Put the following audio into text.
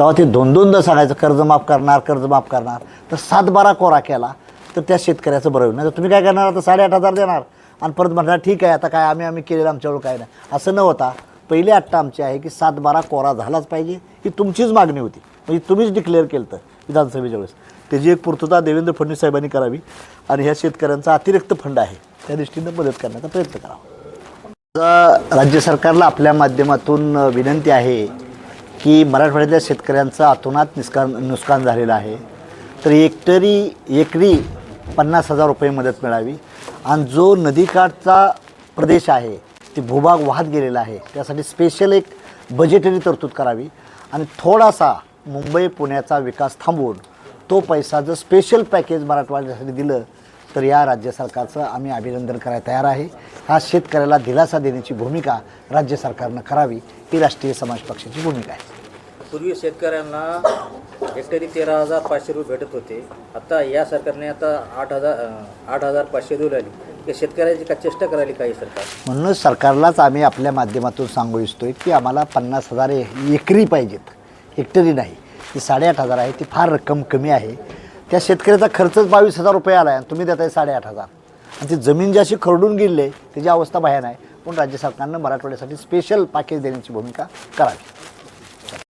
तेव्हा ते दोन दोनदा सांगायचं कर्ज माफ करणार कर्ज माफ करणार. तर सात बारा कोरा केला तर त्या शेतकऱ्याचं बरं होईल. नाही तर तुम्ही काय करणार? आता साडेआठ हजार देणार. आणि परत म्हणणार ठीक आहे आता काय आम्ही आम्ही केलेलं आमच्यावर काय नाही. असं न होता पहिली अट्टा आमची आहे की सात बारा कोरा झालाच पाहिजे. ही तुमचीच मागणी होती. म्हणजे तुम्हीच डिक्लेअर केलं तर विधानसभेच्या वेळेस. त्याची एक पूर्तता देवेंद्र फडणवीस साहेबांनी करावी. आणि ह्या शेतकऱ्यांचा अतिरिक्त फंड आहे. त्या दृष्टीनं मदत करण्याचा प्रयत्न करावा. राज्य सरकारला आपल्या माध्यमातून विनंती आहे की मराठवाड्यातल्या शेतकऱ्यांचं अतोनात नुकसान नुकसान झालेलं आहे. तर एकटरी एकरी पन्नास हजार रुपये मदत मिळावी. आणि जो नदीकाठचा प्रदेश आहे ती भूभाग वाहत गेलेला आहे त्यासाठी स्पेशल एक बजेटरी तरतूद करावी. आणि थोडासा मुंबई पुण्याचा विकास थांबवून तो पैसा जर स्पेशल पॅकेज मराठवाड्यासाठी दिलं तर या राज्य सरकारचं आम्ही अभिनंदन करायला तयार आहे. हा शेतकऱ्याला दिलासा देण्याची भूमिका राज्य सरकारनं करावी ही राष्ट्रीय समाज पक्षाची भूमिका आहे. पूर्वी शेतकऱ्यांना हेक्टरी तेरा हजार पाचशे रुपये भेटत होते. आता या सरकारने आता आठ हजार आठ हजार पाचशे देऊ लागली या शेतकऱ्याची का चेष्टा करायली काही सरकार? म्हणूनच सरकारलाच आम्ही आपल्या माध्यमातून सांगू इच्छितोय की आम्हाला पन्नास हजार ए- एकरी पाहिजेत. हेक्टरी नाही. ती साडेआठ हजार आहे. ती फार रक्कम कमी आहे. त्या शेतकऱ्याचा खर्चच बावीस हजार रुपये आला आहे आणि तुम्ही देताय साडेआठ हजार. आणि ती जमीन जी अशी खरडून गेली आहे त्याची अवस्था भयान आहे पण राज्य सरकारनं मराठवाड्यासाठी स्पेशल पॅकेज देण्याची भूमिका करावी.